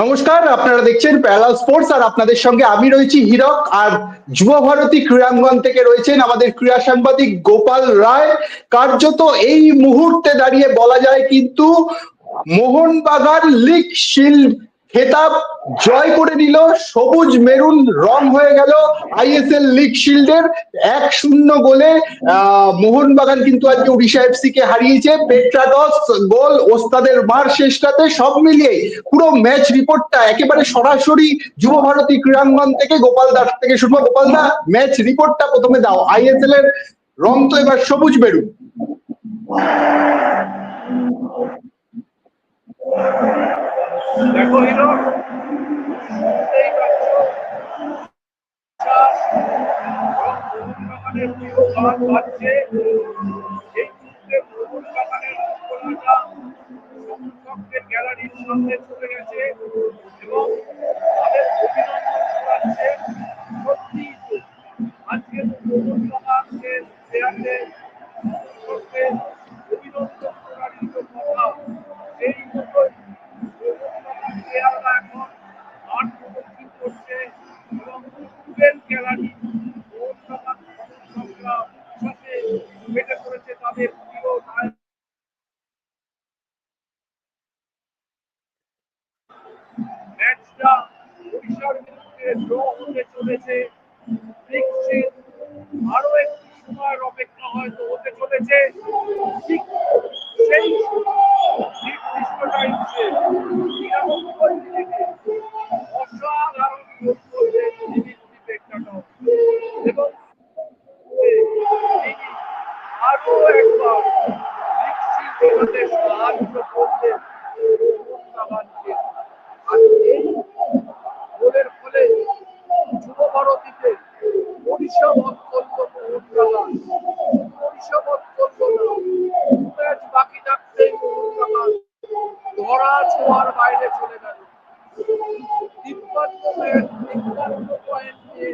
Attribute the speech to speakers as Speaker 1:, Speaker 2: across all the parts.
Speaker 1: নমস্কার, আপনারা দেখছেন প্যারাল স্পোর্টস, আর আপনাদের সঙ্গে আমি রয়েছি হীরক, আর যুব ভারতী ক্রীড়াঙ্গন থেকে রয়েছেন আমাদের ক্রীড়া সাংবাদিক গোপাল রায়। কার্যত এই মুহূর্তে দাঁড়িয়ে বলা যায় কিন্তু মোহনবাগান লিগ শিল্ড খেতাব জয় করে নিল, সবুজ মেরুন রং হয়ে গেল আইএসএল লিগ শিল্ডের। এক শূন্য গোলে মোহনবাগান কিন্তু আজকে উড়িষ্যা এফসি কে হারিয়েছে। পেট্রাডস গোল, ওস্তাদের মার শেষটাতে সব মিলিয়ে পুরো ম্যাচ রিপোর্টটা একেবারে সরাসরি যুব ভারতী ক্রীড়াঙ্গন থেকে গোপাল দাস থেকে শুনব। গোপাল দা, ম্যাচ রিপোর্টটা প্রথমে দাও। আইএসএল এর রং তো এবার সবুজ মেরুন।
Speaker 2: দেখো হিরো পাচ্ছ এই মুহূর্তে অঙ্কনাটা সমর্থকদের গ্যালারির সামনে চলে গেছে এবং তাদের অভিনন্দন করাচ্ছে সত্যি আজকে মোহনবাগানের প্লেয়ারদের সমর্থকদের অভিনন্দন করারই তো কথা সেই মতোই মোহনবাগান প্লেয়াররা এখন মাঠ প্রদক্ষিণ করছে এবং ফুটবল গ্যালারি মোহনবাগান সমর্থকরা সাথে ফেটে পড়েছে তাদের প্রিয় নায়ক ম্যাচটা ওড়িশার বিরুদ্ধে ড্র হতে চলেছে নিশ্চিত আরও একটু সময়ের অপেক্ষা হয়তো হতে চলেছে ঠিক সেই নির্দিষ্ট টাইমসে নিরানব্বই মিনিটে অসাধারণ গোল করবে দিমিত্রি পেট্রাটভ এবং তিনি আরও একবার নিশ্চিত হতে সাহায্য করবেন মোহনবাগানকে আর এই গোলের ফলে যুব ভারতীতে পরিষেবত করল মোহনবাগান পরিষেবত করল না ম্যাচ বাকি থাকতেই মোহনবাগান ধরা ছোঁয়ার বাইরে চলে গেল তিপ্পান্ন ম্যাচ তিপ্পান্ন পয়েন্ট নিয়ে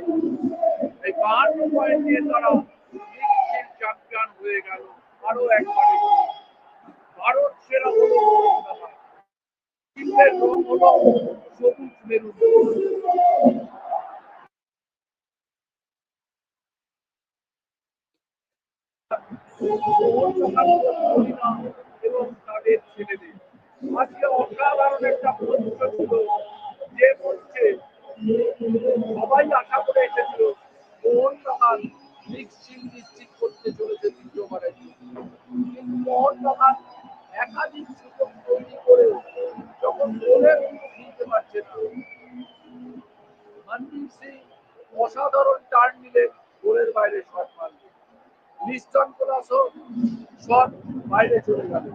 Speaker 2: এই বাহান্ন পয়েন্ট নিয়ে তারা লিগ চ্যাম্পিয়ন হয়ে গেল আরও একবারে ভারত সেরা হলো মোহনবাগান টিমের রং হলো আজকে অসাধারণ একটা মঞ্চ যে মঞ্চে সবাই আশা করে এসেছিল মোহনবাগান লিগ নিশ্চিত করতে চলেছে দ্বিতীয়বারের। কিন্তু মোহনবাগান একাধিক সুযোগ তৈরি করে যখন মুখ দিতে পারছে না মনদীপ সিং অসাধারণ টার্ন নিলে গোলের বাইরে শট মারবে। লিস্টন কোলাসও শট বাইরে চলে গেল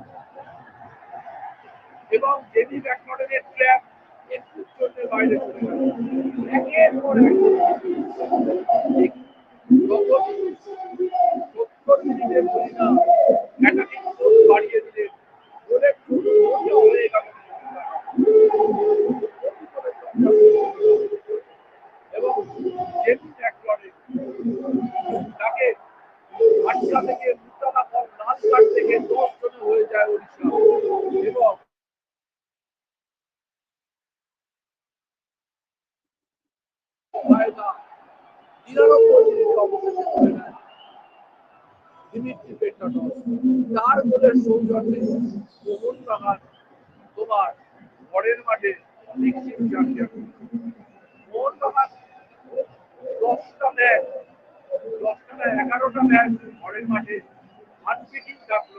Speaker 2: এবং জেমি ম্যাকনডেনের ট্র্যাপ একটু জন্য বাইরে চলে গেল একের পর এক ঠিক যখন সত্তর মিনিটের পরিণাম একাধিক গোল বাড়িয়ে দিলেন গোলের শুরু হয়ে গেল এবং জেমি ম্যাকনডেন তাকে আটটা থেকে দুটা পর লাল কার্ড থেকে দশ জনে হয়ে যায় উড়িষ্যা এবং ফায়দা নিরানব্বই মিনিট অবশেষে চলে যায় দিমিত্রি পেট্রাটভ তার গোলের সৌজন্যে মোহনবাগান তোমার ঘরের মাঠে নিশ্চিত চ্যাম্পিয়ন মোহনবাগান দশটা ম্যাচ দশটা না এগারোটা ম্যাচ ঘরের মাঠে আনপিটিং থাকল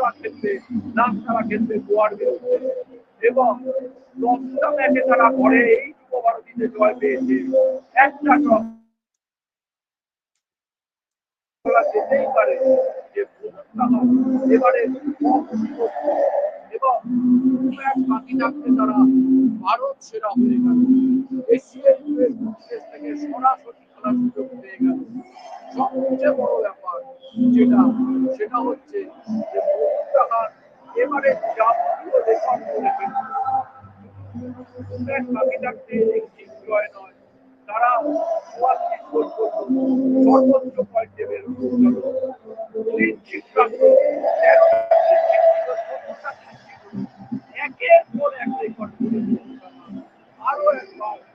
Speaker 2: লাস্ট তারা খেলবে লাস্ট তারা খেলবে গোয়ার বিরুদ্ধে এবং দশটা ম্যাচে তারা ঘরে এই জয় পেয়েছে। একটা পারে এবং ভারত সেরা হয়ে গেল। এশিয়ান থেকে সরাসরি খেলার সুযোগ পেয়ে গেল সবচেয়ে বড় ব্যাপার যেটা সেটা হচ্ছে যে মোহনবাগান এবারে রেকর্ড করে বাকি থাকতে একটি জয় নয় তারা চুয়াল্লিশ করল সর্বোচ্চ পয়েন্টে বের একের পর এক রেকর্ড আরও একবার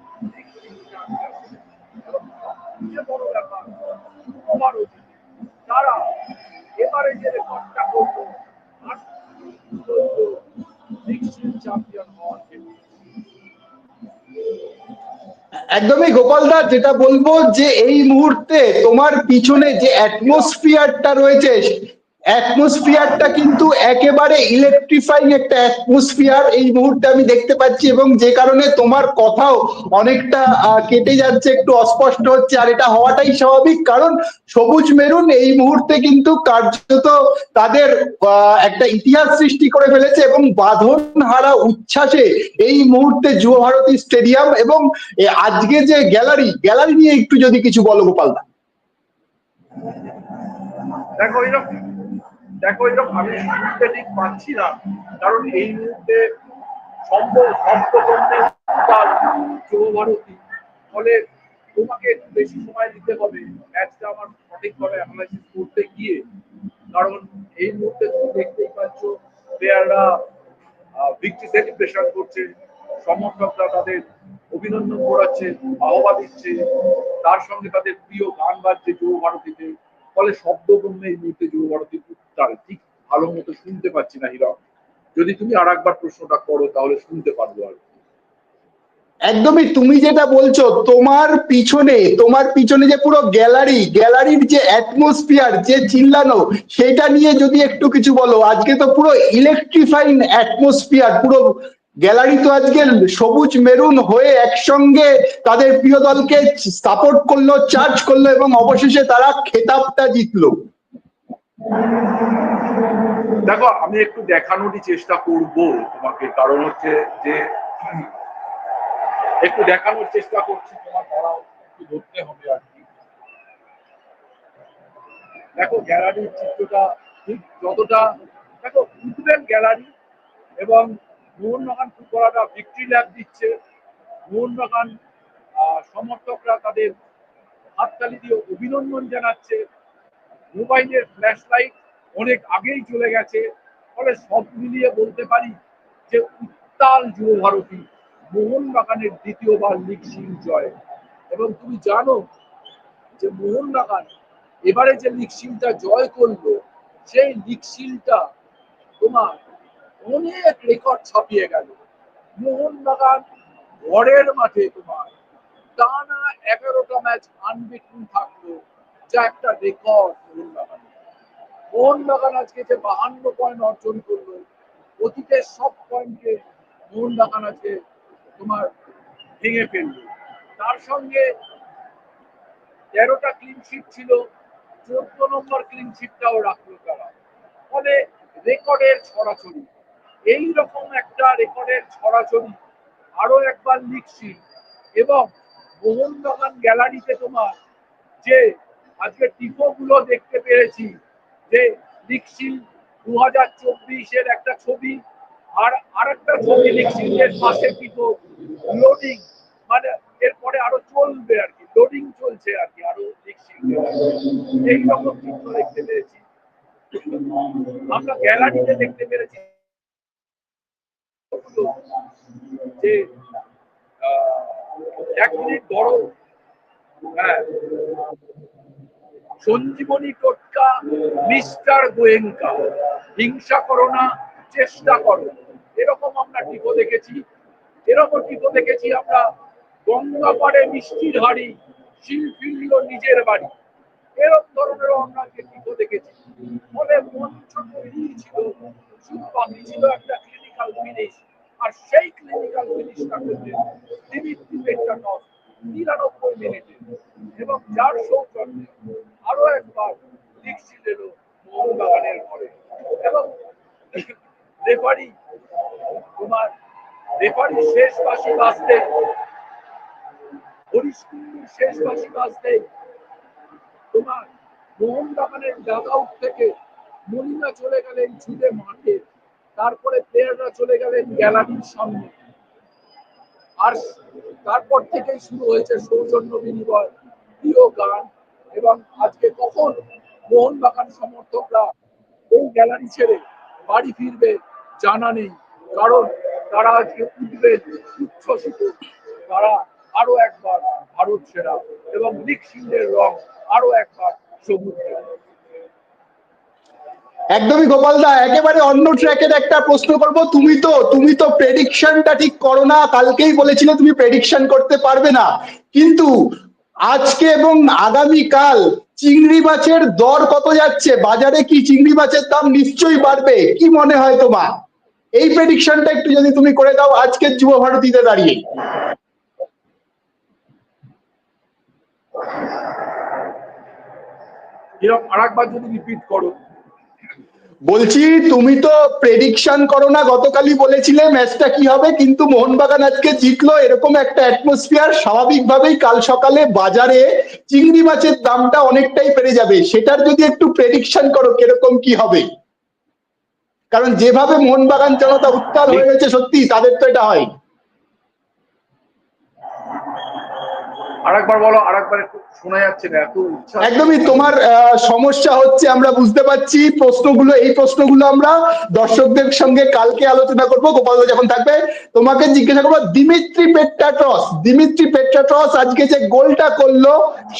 Speaker 1: একদমই গোপালদা যেটা বলব যে এই মুহূর্তে তোমার পিছনে যে অ্যাটমসফিয়ারটা রয়েছে অ্যাটমসফিয়ারটা কিন্তু একেবারে ইলেকট্রিফাইং একটা অ্যাটমসফিয়ার এই মুহূর্তে আমি দেখতে পাচ্ছি এবং যে কারণে তোমার কথাও অনেকটা কেটে যাচ্ছে, একটু অস্পষ্ট হচ্ছে, আর এটা হওয়াটাই স্বাভাবিক। কারণ সবুজ মেরুন এই মুহূর্তে কিন্তু কার্যত তাদের একটা ইতিহাস সৃষ্টি করে ফেলেছে এবং বাঁধন হারা উচ্ছ্বাসে এই মুহূর্তে যুব ভারতী স্টেডিয়াম এবং আজকে যে গ্যালারি গ্যালারি নিয়ে একটু যদি কিছু বলো গোপালদা।
Speaker 2: দেখো এরকম দেখো এরকম আমি শুনতে ঠিক পাচ্ছি না, কারণ এই মুহূর্তে সম্ভব উত্তাল যুবভারতী ফলে তোমাকে একটু বেশি সময় দিতে হবে। ম্যাচটা আমার সঠিকভাবে অ্যানালাইসিস করতে গিয়ে। কারণ এই মুহূর্তে তুমি দেখতেই পাচ্ছ প্লেয়াররা ভিক্টি সেলিব্রেশন করছে। সমর্থকরা তাদের অভিনন্দন করাচ্ছে, বাহবা দিচ্ছে। তার সঙ্গে তাদের প্রিয় গান বাজছে যুব ভারতীতে ফলে শব্দবন্ধে এই মুহূর্তে যুব ভারতী উত্তাল ঠিক ভালো মতো শুনতে পাচ্ছি না হীরক। যদি তুমি আর একবার প্রশ্নটা করো, তাহলে শুনতে পারব আর
Speaker 1: একদমই তুমি যেটা বলছো, তোমার পিছনে তোমার পিছনে যে পুরো গ্যালারি, গ্যালারির যে অ্যাটমসফিয়ার যে চিল্লানো, সেটা নিয়ে যদি একটু কিছু বলো, আজকে তো পুরো ইলেকট্রিফাইং অ্যাটমসফিয়ার পুরো গ্যালারি তো আজকে সবুজ মেরুন হয়ে একসঙ্গে তাদের প্রিয় দলকে সাপোর্ট করল চার্জ করল এবং অবশেষে তারা খেতাবটা জিতলো।
Speaker 2: দেখো, আমি একটু দেখানোরই চেষ্টা করব তোমাকে, কারণ হচ্ছে যে, একটু দেখানোর চেষ্টা করছি, তোমার দ্বারাও একটু ধরতে হবে আর কি। দেখো, গ্যালারির চিত্রটা ঠিক যতটা দেখো উঠবেন গ্যালারি এবং মোহনবাগান ফুটবলাররা ভিক্টরি ল্যাব দিচ্ছে। মোহনবাগান সমর্থকরা তাদের হাততালি দিয়ে অভিনন্দন জানাচ্ছে। মোবাইলের ফ্ল্যাশ লাইট অনেক আগেই চলে গেছে। ফলে সব মিলিয়ে বলতে পারি যে উত্তাল যুব ভারতী মোহনবাগানের দ্বিতীয়বার লিগ শিল জয়। এবং তুমি জানো যে মোহনবাগান এবারে যে লিগ শিলটা জয় করল, সেই লিগ শিলটা তোমার অনেক রেকর্ড ছাপিয়ে গেল। মোহনবাগান ঘরের মাঠে তোমার। টানা এগারোটা ম্যাচ আনবিটন থাকল, যা একটা রেকর্ড মোহনবাগান মোহনবাগান আজকে যে বাহান্ন পয়েন্ট অর্জন করল, অতীতের সব পয়েন্টকে মোহনবাগান আজকে তোমার ভেঙে ফেলল। তার সঙ্গে তেরোটা ক্লিন শিট ছিল, চোদ্দ নম্বর ক্লিন শিটটাও রাখল তারা। ফলে রেকর্ডের ছড়াছড়ি। এই রকম একটা রেকর্ডের ছড়াছড়ি আরও একবার লিখছি এবং মোহনবাগান গ্যালারিতে তোমার যে আজকে টিপো গুলো দেখতে পেরেছি যে লিখশিল দু হাজার চব্বিশের একটা ছবি আর আরেকটা ছবি লিখশিলের পাশে টিপো লোডিং মানে এরপরে আরও চলবে আর কি লোডিং চলছে আর কি, আরও লিখশিল এই রকম চিত্র দেখতে পেরেছি আমরা গ্যালারিতে দেখতে পেরেছি যে বড় হ্যাঁ। সঞ্জীবনী টোটকা, মিস্টার গোয়েঙ্কা, হিংসা করো না, চেষ্টা করো। এরকম আমরা টিপো দেখেছি। এরকম টিপো দেখেছি আমরা গঙ্গা পাড়ে মিষ্টির হাড়ি শিল্পীর নিজের বাড়ি। এরকম ধরনেরও আমরা টিপো দেখেছি। ফলে মঞ্চ তৈরি ছিল, শুধু বাকি ছিল একটা ফিনিশ আর সেই ক্লিনিক্যাল নিরানব্বই মিনিটে এবং যার সৌজন্যে আরও একবার শিল এলো মোহনবাগানের এবং রেফারি তোমার রেফারি শেষ বাসি বাজতে হরিশকুন্ডুর শেষ বাসি বাজতে তোমার মোহনবাগানের ডাগ আউট থেকে মনিনা চলে গেলেন ছুটে মাঠে। তারপরে প্লেয়াররা চলে গেলেন গ্যালারির সামনে। আর তারপর থেকেই শুরু হয়েছে সৌজন্য বিনিময়, প্রিয় গান, এবং আজকে কখন মোহনবাগান সমর্থকরা এই গ্যালারি ছেড়ে বাড়ি ফিরবে জানা নেই, কারণ তারা আজকে উঠবেন উচ্ছ্বসিত। তারা আরও একবার ভারত সেরা এবং সিংহের রং আরও একবার সবুজ
Speaker 1: একদমই গোপাল দা, একেবারে অন্য ট্র্যাকের একটা প্রশ্ন করব। তুমি তো তুমি তো প্রেডিকশনটা ঠিক করো না, কালকেই বলেছিলে তুমি প্রেডিকশন করতে পারবে না। কিন্তু আজকে এবং আগামী কাল চিংড়ি মাছের দর কত যাচ্ছে? বাজারে কি চিংড়ি মাছের দাম নিশ্চয়ই বাড়বে? কি মনে হয় তোমার? এই প্রেডিকশনটা একটু যদি তুমি করে দাও আজকের যুব ভারতীতে দাঁড়িয়ে।
Speaker 2: এরকম আরেকবার যদি রিপিট করো।
Speaker 1: বলছি তুমি তো প্রেডিকশন করো না গতকালই বলেছিলে ম্যাচটা কি হবে কিন্তু মোহনবাগান আজকে জিতলো এরকম একটা অ্যাটমসফিয়ার স্বাভাবিকভাবেই কাল সকালে বাজারে চিংড়ি মাছের দামটা অনেকটাই বেড়ে যাবে সেটার যদি একটু প্রেডিকশন করো কীরকম কি হবে? কারণ যেভাবে মোহনবাগান জনতা উত্তাল হয়ে গেছে সত্যি তাদের তো এটা হয়।
Speaker 2: আরেকবার বলো, আরেকবার একটু শোনা যাচ্ছে না, এত
Speaker 1: একদমই তোমার সমস্যা হচ্ছে, আমরা বুঝতে পারছি, প্রশ্নগুলো, এই প্রশ্নগুলো আমরা দর্শকদের সঙ্গে কালকে আলোচনা করব। গোপাল যখন থাকবে, তোমাকে জিজ্ঞাসা করব, দিমিত্রি পেট্টাটস দিমিত্রি পেট্টাটস আজকে যে গোলটা করল,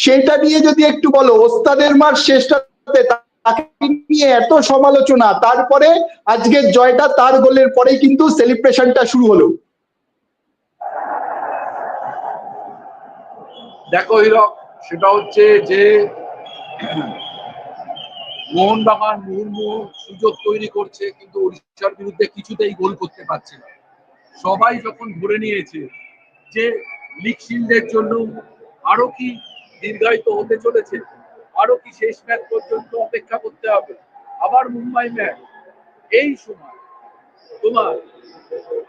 Speaker 1: সেটা নিয়ে যদি একটু বলো, ওস্তাদের মার শেষটাতে তাকে নিয়ে এত সমালোচনা, তারপরে আজকের জয়টা তার গোলের পরেই কিন্তু সেলিব্রেশনটা শুরু হলো।
Speaker 2: দেখো হিরক সেটা হচ্ছে যে মোহনবাগান মুর্মু সুযোগ তৈরি করছে কিন্তু উড়িষ্যার বিরুদ্ধে কিছুতেই গোল করতে পারছে না সবাই যখন ধরে নিয়েছে যে লিগ শিল্ডের জন্য আরও কি দীর্ঘায়িত হতে চলেছে আরও কি শেষ ম্যাচ পর্যন্ত অপেক্ষা করতে হবে আবার মুম্বাই ম্যাচ এই সময় তোমার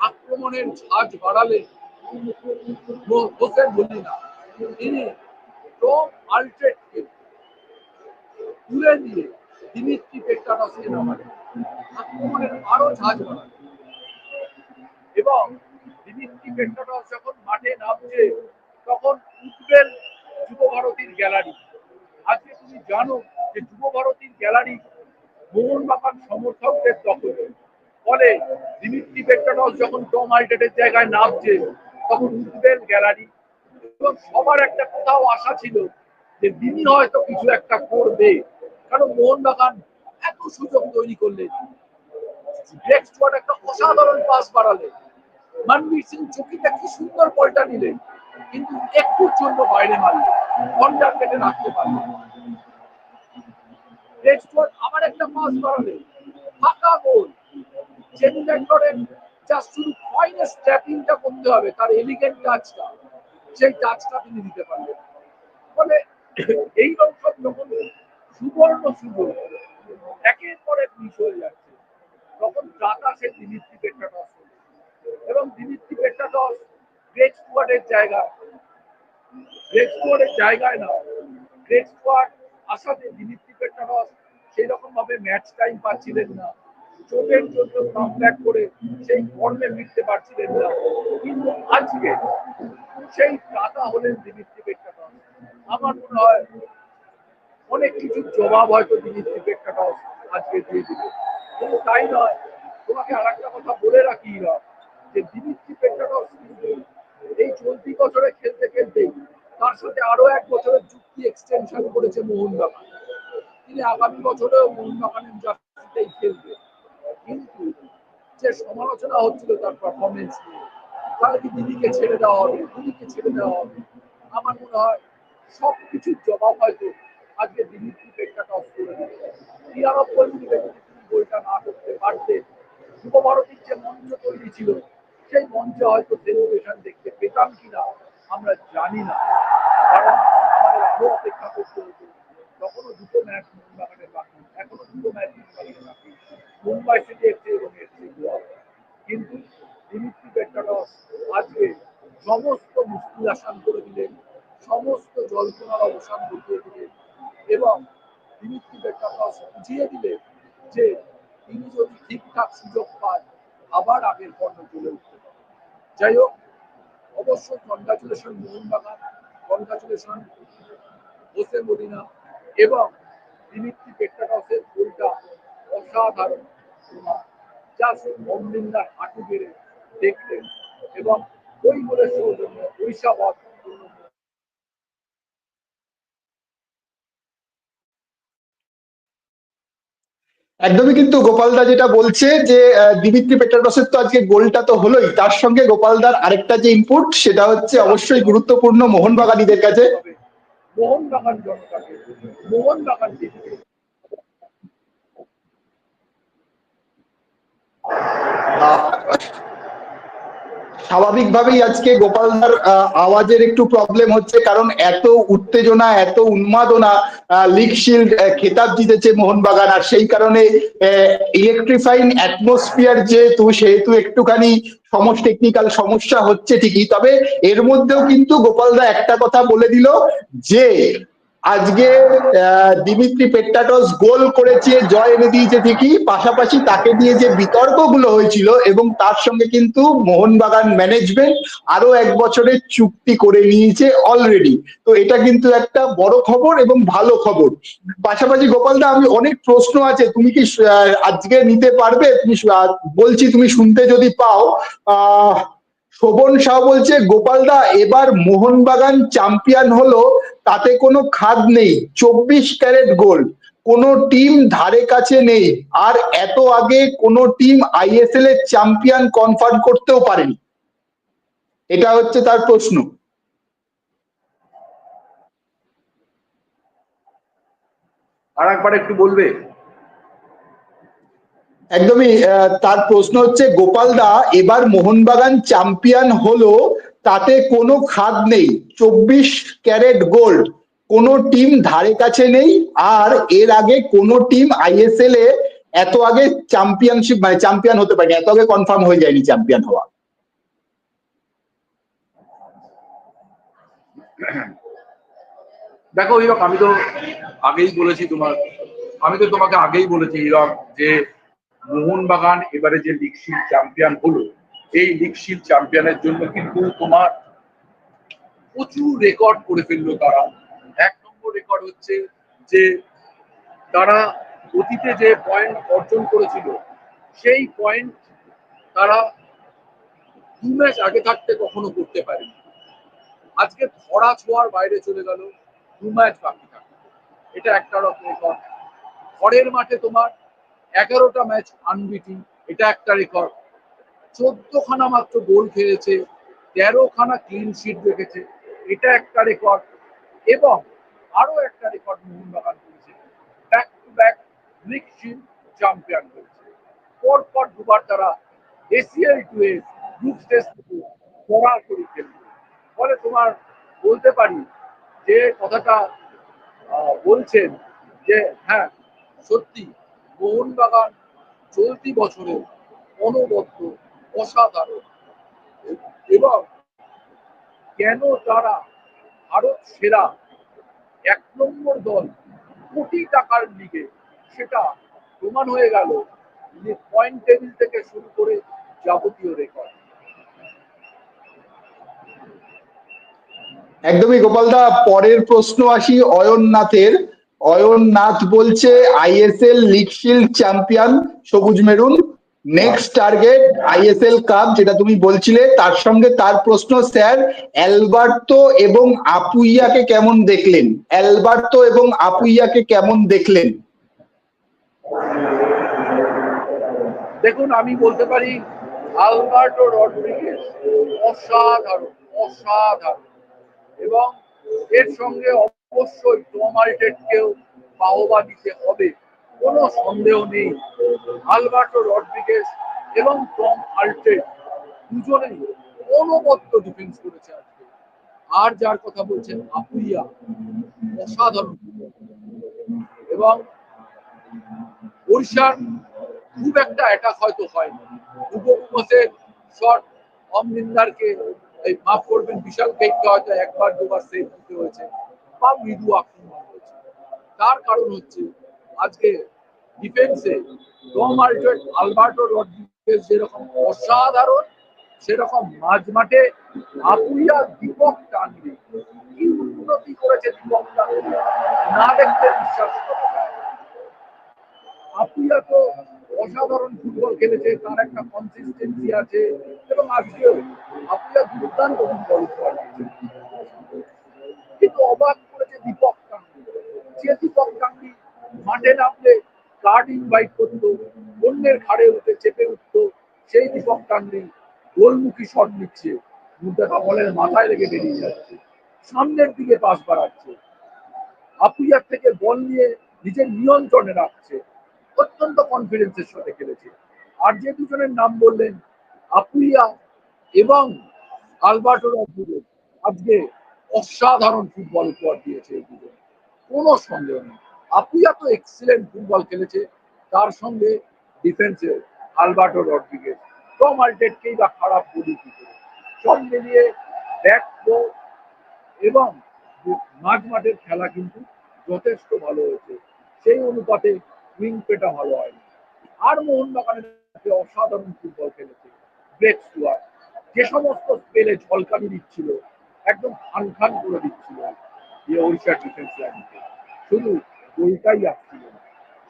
Speaker 2: আক্রমণের ঝাঁজ বাড়ালে হোসেন বলি না তিনি টম আলট্রেটকে তুলে দিয়ে দিমিত্রি আক্রমণের আরও ঝাঁজ বাড়ালেন এবং দিমিত্রি পেট্টাটস যখন মাঠে নামছে, তখন উঠবেন যুব ভারতীর গ্যালারি। আজকে তুমি জানো যে যুব ভারতীর গ্যালারি মোহনবাগান সমর্থকদের দখলে ফলে দিমিত্রি পেট্টাটস যখন টম আলটেটের জায়গায় নামছে, তখন উঠবেন গ্যালারি এবং সবার একটা কোথাও আশা ছিল যে তিনি হয়তো কিছু একটা করবে। কারণ মোহনবাগান এত সুযোগ তৈরি করলেন একটা অসাধারণ পাস সিং চকিটা কি সুন্দর কিন্তু একটুর জন্য বাইরে কেটে রাখতে পারলেন আবার একটা পাস বাড়ালেন ফাঁকা গোল। জেনি ল্যান্ডরের জাস্ট শুধু ফাইনে স্ট্যাপিংটা করতে হবে, তার এলিগেন্ট টাচটা সেই টাচটা তিনি দিতে পারলেন। ফলে এই সব সুবর্ণ সুযোগ একের পর এক মিস হয়ে যাচ্ছে, তখন টাকা সে দিমিত্রি পেট্টাটস হলো। এবং দিমিত্রি পেট্টাটস গ্রেট স্কোয়াডের জায়গা গ্রেট স্কোয়াডের জায়গায় না। গ্রেট স্কোয়াড আসাতে দিমিত্রি পেট্টাটস সেই রকম ভাবে ম্যাচ টাইম পাচ্ছিলেন না। চোখের জন্য কামব্যাক করে সেই ফর্মে ফিরতে পারছিলেন না। কিন্তু আজকে সেই টাকা হলেন দিমিত্রি পেট্টাটস আমার মনে হয় অনেক কিছু জবাব হয়তো দিমিত্রি পেট্টাটস আজকে দিয়ে দিবে কিন্তু তাই নয়, তোমাকে আর একটা কথা বলে রাখি যে দিমিত্রি পেট্টাটস কিন্তু এই চলতি বছরে খেলতে খেলতেই তার সাথে আরও এক বছরের চুক্তি এক্সটেনশন করেছে মোহন মোহনবাগান। তিনি আগামী বছরেও মোহনবাগানের জার্সিতেই খেলবে। কিন্তু যে সমালোচনা হচ্ছিল তার পারফরমেন্স নিয়ে, তাহলে দিদিকে ছেড়ে দেওয়া হবে? দিদিকে ছেড়ে দেওয়া হবে? আমার মনে হয় সব কিছুর জবাব হয়তো আজকে দিদির পেটটা অফ করে যদি না করতে পারতে, যুব ভারতীর যে মঞ্চ তৈরি ছিল, সেই মঞ্চে হয়তো সেলিব্রেশন দেখতে পেতাম কিনা আমরা জানি না। কারণ আমাদের আরও অপেক্ষা করতে হতো। তখনও দুটো ম্যাচ মোহনবাগানের বাকি। এখনও দুটো ম্যাচ মোহনবাগানের বাকি। মুম্বাই সিটি এফসি এবং গোয়া কিন্তু দিমিত্রি আজকে সমস্ত মুশকিল আসান করে দিলেন, সমস্ত জল্পনার অবসান ঘটিয়ে দিলেন এবং দিমিত্রি পেট্টাটস বুঝিয়ে দিলেন যে তিনি যদি ঠিকঠাক সুযোগ পান, আবার আগের পণ্য চলে উঠতে যাই হোক অবশ্যই congratulation Mohun Bagan congratulation Hossain Medina এবং দিমিত্রি পেট্টাটসের গোলটা অসাধারণ। হাঁটু বেড়ে দেখলে পরিষেবা
Speaker 1: একদমই কিন্তু গোপালদা যেটা বলছে যে দিমিত্রি পেট্রাডসের তো আজকে গোলটা তো হলোই। তার সঙ্গে গোপালদার আরেকটা যে ইনপুট সেটা হচ্ছে অবশ্যই গুরুত্বপূর্ণ মোহনবাগানীদের কাছে।
Speaker 2: মোহন বাগান জনতাকে
Speaker 1: স্বাভাবিকভাবেই আজকে গোপালদার আওয়াজের একটু প্রবলেম হচ্ছে, কারণ এত উত্তেজনা, এত উন্মাদনা লিগ শিল্ড খেতাব জিতেছে মোহনবাগান, আর সেই কারণে ইলেকট্রিফাইং অ্যাটমসফিয়ার যেহেতু, সেহেতু একটুখানি সমস্ত টেকনিক্যাল সমস্যা হচ্ছে ঠিকই, তবে এর মধ্যেও কিন্তু গোপালদা একটা কথা বলে দিল যে আজকে দিমিত্রি পেট্টাটস গোল করেছে, জয় এনে দিয়েছে ঠিকই, পাশাপাশি তাকে দিয়ে যে বিতর্কগুলো হয়েছিল এবং তার সঙ্গে কিন্তু মোহনবাগান ম্যানেজমেন্ট আরও এক বছরের চুক্তি করে নিয়েছে অলরেডি তো এটা কিন্তু একটা বড় খবর এবং ভালো খবর। পাশাপাশি গোপালদা আমি অনেক প্রশ্ন আছে, তুমি কি আজকে নিতে পারবে? তুমি বলছি তুমি শুনতে যদি পাও, আহ শোভন শাহ বলছে গোপালদা এবার মোহনবাগান চ্যাম্পিয়ন হলো, তাতে কোনো খাদ নেই, চব্বিশ ক্যারেট গোল্ড কোনো টিম ধারে কাছে নেই, আর এত আগে কোনো টিম আইএসএল এর চ্যাম্পিয়ন কনফার্ম করতেও পারেনি। এটা হচ্ছে তার প্রশ্ন।
Speaker 2: আর একবার একটু বলবে?
Speaker 1: একদমই তার প্রশ্ন হচ্ছে গোপালদা এবার মোহনবাগান চ্যাম্পিয়ন হলো, তাতে কোনো খাদ নেই। চব্বিশ ক্যারেট গোল্ড। কোনো টিম ধারে কাছে নেই, আর এর আগে কোনো টিম আইএসএল এ এত আগে চ্যাম্পিয়নশিপ মানে চ্যাম্পিয়ন হতে পারেনি, এত আগে কনফার্ম হয়ে যায়নি চ্যাম্পিয়ন হওয়া।
Speaker 2: দেখো, হিরক, আমি তো আগেই বলেছি তোমার, আমি তো তোমাকে আগেই বলেছি, হিরক, যে মোহনবাগান এবারে যে লিগ শিল্ড চ্যাম্পিয়ন হলো, এই লিগ শিল্ড চ্যাম্পিয়নের জন্য কিন্তু তোমার প্রচুর রেকর্ড করে ফেলল তারা। এক নম্বর রেকর্ড হচ্ছে যে তারা অতীতে যে পয়েন্ট অর্জন করেছিল, সেই পয়েন্ট তারা দু ম্যাচ আগে থাকতে কখনো করতে পারেনি। আজকে ধরা ছোঁয়ার বাইরে চলে গেল, দু ম্যাচ বাকি থাকে এটা একটা রকম রেকর্ড ঘরের মাঠে তোমার এগারোটা ম্যাচ আনবিটি এটা একটা রেকর্ড চোদ্দ খানা মাত্র গোল খেলেছে তেরো খানা ক্লিন শিট রেখেছে এটা একটা রেকর্ড এবং আরও একটা রেকর্ড মোহনবাগান করেছে back to back league shield champion হয়েছে। পরপর দুবার তারা ACL two A group stage থেকে সরাসরি খেলবে। ফলে তোমার বলতে পারি যে কথাটা বলছেন যে হ্যাঁ সত্যি মোহনবাগান চলতি বছরে অনবদ্য, অসাধারণ। এবং কেন তারা ভারত সেরা এক নম্বর দল কোটি টাকার লিগে সেটা প্রমাণ হয়ে গেল যে পয়েন্ট টেবিল থেকে শুরু করে যাবতীয় রেকর্ড
Speaker 1: একদমই গোপালদা, পরের প্রশ্ন আসি অয়ননাথের অয়ননাথ বলছে আইএসএল লিগ শিল্ড চ্যাম্পিয়ন সবুজ মেরুন। নেক্সট টার্গেট আইএসএল কাপ যেটা তুমি বলছিলে, তার সঙ্গে তার প্রশ্ন, স্যার, অ্যালবার্তো এবং আপুইয়াকে কেমন দেখলেন? অ্যালবার্তো এবং আপুইয়াকে কেমন দেখলেন?
Speaker 2: দেখুন, আমি বলতে পারি আলবার্টো রড্রিগেজ অসাধারণ অসাধারণ। এবং এর সঙ্গে অবশ্যই টম আল্টেটকেও বাহবা দিতে হবে, কোনো সন্দেহ নেই। আলবার্টো রড্রিগেজ এবং টম আল্টেট দুজনেই অনবদ্য ডিফেন্স করেছে আজকে। আর যার কথা বলছেন আপুইয়া অসাধারণ। এবং ওড়িশার খুব একটা অ্যাটাক হয়তো হয়নি। উপমসের শট অমরিন্দারকে এই মাফ করবেন, বিশাল কেককে হয়তো একবার, দুবার সেভ দিতে হয়েছে। বা মৃদু আক্রমণ হয়েছে। তার কারণ হচ্ছে, আজকে ডিফেন্সে টম আল্টার্ট আলবার্টো রড্রিগেজ যেরকম অসাধারণ, সেরকম মাঝ মাঠে আপুইয়া দীপক টানবে। কি উন্নতি করেছে দীপক টানবে। না দেখতে বিশ্বাস করা। আপুয়া তো অসাধারণ ফুটবল খেলেছে তার একটা কনসিস্টেন্সি আছে, এবং আজকেও আপুয়া দুর্দান্ত ফুটবল। কিন্তু অবাক করেছে দীপক কাঙ্গি যে দীপক কাঙ্গি মাঠে নামলে কার্ড ইনভাইট করতো, অন্যের ঘাড়ে উঠে চেপে উঠতো, সেই দীপক কাঙ্গি গোলমুখী শট নিচ্ছে মুদ্রা বলের মাথায় লেগে বেরিয়ে যাচ্ছে, সামনের দিকে পাস বাড়াচ্ছে। আপুইয়ার থেকে বল নিয়ে নিজের নিয়ন্ত্রণে রাখছে। অত্যন্ত কনফিডেন্সের সাথে খেলেছে। আর যে দুজনের নাম বললেন আপুইয়া এবং আলবার্টো রদ্রিগেজ আজকে অসাধারণ ফুটবল উপহার দিয়েছে এই দুজন। কোনো সন্দেহ নেই। আপুইয়া তো এক্সিলেন্ট ফুটবল খেলেছে, তার সঙ্গে ডিফেন্সে আলবার্টো রড্রিগেজ। টম আলটেটকেই বা খারাপ বলি কি করে? সব মিলিয়ে ব্যাক এবং মাঝ মাঠের খেলা কিন্তু যথেষ্ট ভালো হয়েছে। সেই অনুপাতে উইং পেটা ভালো হয়নি। আর মোহনবাগানের অসাধারণ ফুটবল খেলেছে। Greg Stewart. যে সমস্ত স্পেলে ঝলকানি দিচ্ছিল, একদম খান খান করে দিচ্ছিল ডিফেন্স লাইনকে শুধু গোলটাই আসছিল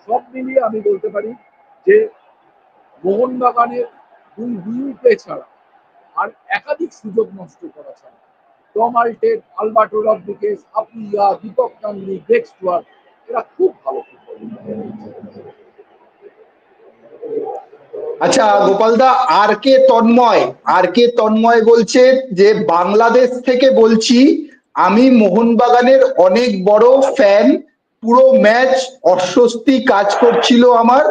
Speaker 2: সব মিলিয়ে আমি বলতে পারি যে মোহনবাগানের দুই উইংকে ছাড়া আর একাধিক সুযোগ নষ্ট করা ছাড়া। Tom Aldred Alberto Apuia Deepak কান্দি ব্রেক স্টুয়ার্ট এরা খুব ভালো
Speaker 1: আচ্ছা গোপালদা আর কে তন্ময়? আর কে তন্ময় বলছে যে, বাংলাদেশ থেকে বলছি, আমি মোহনবাগানের অনেক বড় ফ্যান পুরো ম্যাচ অস্বস্তি কাজ করছিল আমার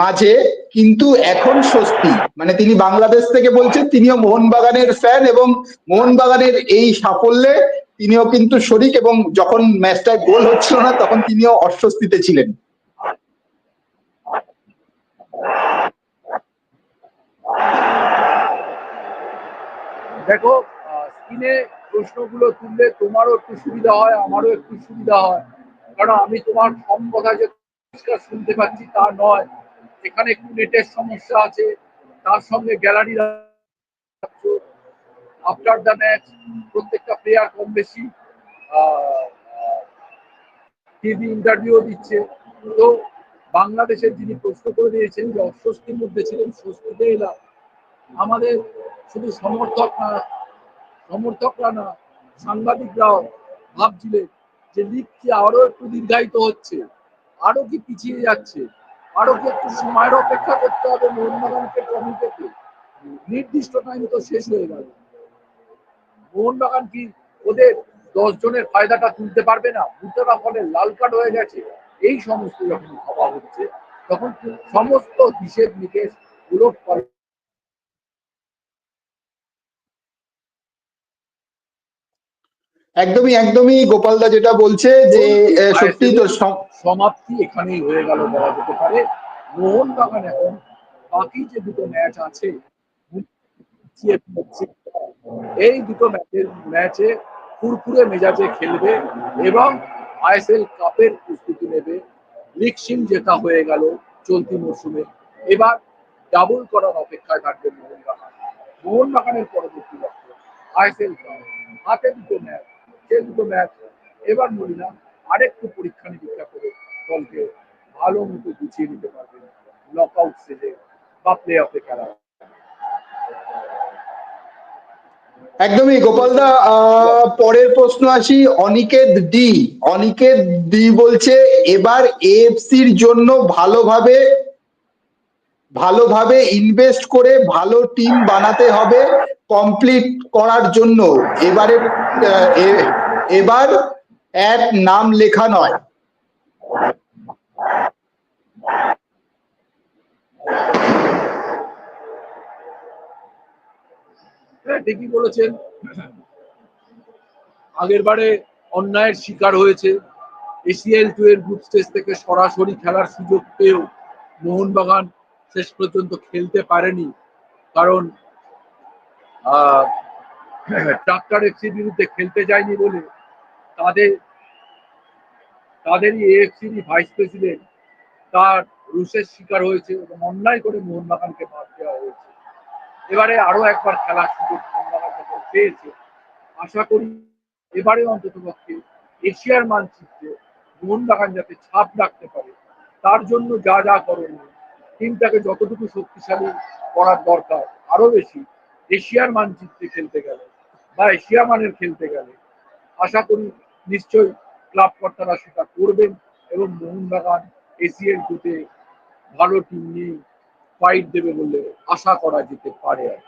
Speaker 1: মাঝে, কিন্তু এখন স্বস্তি। মানে তিনি বাংলাদেশ থেকে বলছেন, তিনিও মোহনবাগানের ফ্যান এবং মোহনবাগানের এই সাফল্যে তিনিও কিন্তু শরিক এবং যখন ম্যাচটায় গোল হচ্ছিল না, তখন তিনিও অস্বস্তিতে ছিলেন।
Speaker 2: দেখো স্ক্রিনে প্রশ্নগুলো তুললে তোমারও একটু সুবিধা হয়, আমারও একটু সুবিধা হয়। কারণ আমি তোমার সব কথা যে পরিষ্কার শুনতে পাচ্ছি তা নয়। এখানে একটু নেটের সমস্যা আছে, তার সঙ্গে গ্যালারি আফটার দ্য ম্যাচ প্রত্যেকটা প্লেয়ার কম বেশি টিভি ইন্টারভিউ দিচ্ছে। তো বাংলাদেশের যিনি প্রশ্ন করে দিয়েছেন যে অস্বস্তির মধ্যে ছিলেন, স্বস্তিতে এলাম। আমাদের শুধু সমর্থক না সমর্থকরা না, সাংবাদিকরাও ভাবছিলেন যে লিগ কি আরও একটু দীর্ঘায়িত হচ্ছে আরও কি পিছিয়ে যাচ্ছে আরও কি একটু সময়ের অপেক্ষা করতে হবে মোহনবাগানকে ট্রফি নির্দিষ্ট টাইম তো শেষ হয়ে গেল। মোহনবাগান কি ওদের দশ জনের ফায়দাটা তুলতে পারবে না? বুদ্ধরা ফলে লাল কার্ড হয়ে গেছে। এই সমস্ত যখন ভাবা হচ্ছে তখন সমস্ত হিসেব নিকেশ উলট
Speaker 1: একদমই একদমই গোপালদা যেটা বলছে যে সত্যি তো
Speaker 2: সমাপ্তি এখানেই হয়ে গেল বলা যেতে পারে। মোহনবাগান এখন বাকি যে দুটো ম্যাচ আছে এই দুটো ম্যাচের ম্যাচে ফুরফুরে মেজাজে খেলবে এবং আইএসএল কাপের প্রস্তুতি নেবে। লিগ জেতা হয়ে গেল চলতি মরশুমে। এবার ডাবল করার অপেক্ষায় থাকবে মোহনবাগান। মোহনবাগানের পরবর্তী লক্ষ্য আইএসএল কাপ হাতে দুটো ম্যাচ, সে দুটো ম্যাচ। এবার মরিনা আরেকটু পরীক্ষা নিরীক্ষা করে দলকে ভালো মতো গুছিয়ে নিতে পারবে। লক আউট স্টেজে বা প্লে অফে খেলা।
Speaker 1: একদমই গোপালদা পরের প্রশ্ন আসি, অনিকেত ডি। অনিকেত ডি বলছে, এবার এএফসির জন্য ভালোভাবে ভালোভাবে ইনভেস্ট করে ভালো টিম বানাতে হবে কমপ্লিট করার জন্য। এবারে এবার এক নাম লেখা নয়।
Speaker 2: হ্যাঁ ঠিকই বলেছেন। আগের বারে অন্যায়ের শিকার হয়েছে। এসিএল টু এর গ্রুপ স্টেজ থেকে সরাসরি খেলার সুযোগ পেয়েও মোহনবাগান শেষ পর্যন্ত খেলতে পারেনি। কারণ ট্রাক্টর এফসির বিরুদ্ধে খেলতে যায়নি বলে তাদের, তাদেরই এএফসির ভাইস প্রেসিডেন্ট তার রুশের শিকার হয়েছে এবং অন্যায় করে মোহনবাগানকে বাদ দেওয়া হয়েছে। এবারে আরও একবার খেলার সুযোগ পেয়েছে, আশা করি এবারে অন্তত পক্ষে এশিয়ার মানচিত্রে মোহনবাগান যাতে ছাপ রাখতে পারে, তার জন্য যা যা করণীয় টিমটাকে যতটুকু শক্তিশালী করার দরকার, আরও বেশি এশিয়ার মানচিত্রে খেলতে গেলে বা এশিয়া মানের খেলতে গেলে, আশা করি নিশ্চয়ই ক্লাব কর্তারা সেটা করবেন এবং মোহনবাগান এসিএল টুতে ভালো টিম নিয়ে ফাইট দেবে বলে আশা করা যেতে পারে আর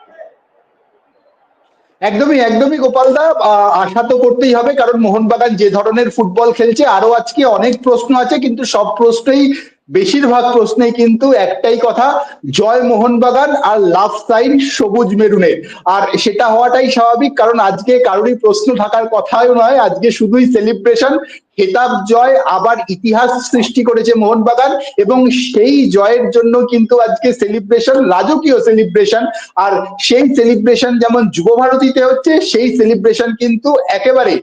Speaker 1: একদমই একদমই গোপালদা আশা তো করতেই হবে, কারণ মোহনবাগান যে ধরনের ফুটবল খেলছে আরও আজকে অনেক প্রশ্ন আছে, কিন্তু সব প্রশ্নেই, বেশিরভাগ প্রশ্নেই কিন্তু একটাই কথা, জয় মোহনবাগান আর লাভ সাইন সবুজ মেরুনের। আর সেটা হওয়াটাই স্বাভাবিক, কারণ আজকে কারোরই প্রশ্ন থাকার কথাও নয়, আজকে শুধুই সেলিব্রেশন খেতাব জয় আবার ইতিহাস সৃষ্টি করেছে মোহনবাগান এবং সেই জয়ের জন্য কিন্তু আজকে সেলিব্রেশন রাজকীয় সেলিব্রেশন আর সেই সেলিব্রেশন যেমন যুব ভারতীতে হচ্ছে, সেই সেলিব্রেশন কিন্তু একেবারে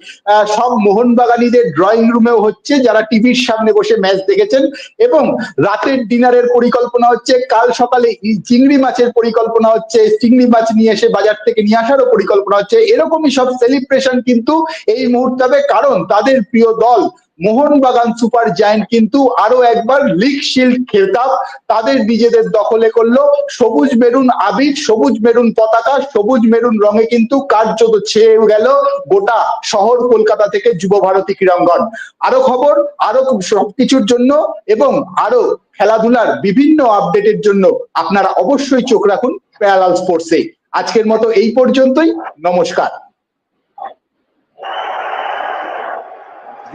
Speaker 1: সব মোহনবাগানীদের ড্রয়িং রুমেও হচ্ছে, যারা টিভির সামনে বসে ম্যাচ দেখেছেন। এবং রাতের ডিনারের পরিকল্পনা হচ্ছে, কাল সকালে চিংড়ি মাছের পরিকল্পনা হচ্ছে, চিংড়ি মাছ নিয়ে এসে বাজার থেকে নিয়ে আসারও পরিকল্পনা হচ্ছে। এরকমই সব সেলিব্রেশন কিন্তু এই মুহূর্তে হবে। কারণ তাদের প্রিয় দল মোহনবাগান সুপার জায়ান্ট কিন্তু আরও একবার লিগ শিল্ড খেতাব। তাদের নিজেদের দখলে করল। সবুজ মেরুন আবির, সবুজ মেরুন পতাকা, সবুজ মেরুন রঙে কিন্তু কার্যত ছেয়ে গেল গোটা শহর কলকাতা থেকে যুব ভারতী ক্রীড়াঙ্গন। আরও খবর, আরও সবকিছুর জন্য এবং আরও খেলাধুলার বিভিন্ন আপডেটের জন্য আপনারা অবশ্যই চোখ রাখুন প্যারালাল স্পোর্টসে। আজকের মতো এই পর্যন্তই। নমস্কার।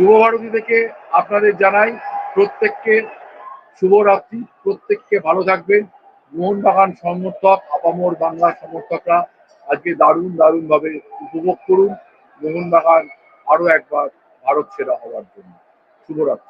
Speaker 2: যুব ভারতী থেকে আপনাদের জানাই প্রত্যেককে শুভরাত্রি, প্রত্যেককে ভালো থাকবেন। মোহনবাগান সমর্থক, আপামর বাংলা সমর্থকরা আজকে দারুণ দারুণ ভাবে উপভোগ করুন। মোহনবাগান আরও একবার ভারত সেরা হওয়ার জন্য। শুভরাত্রি।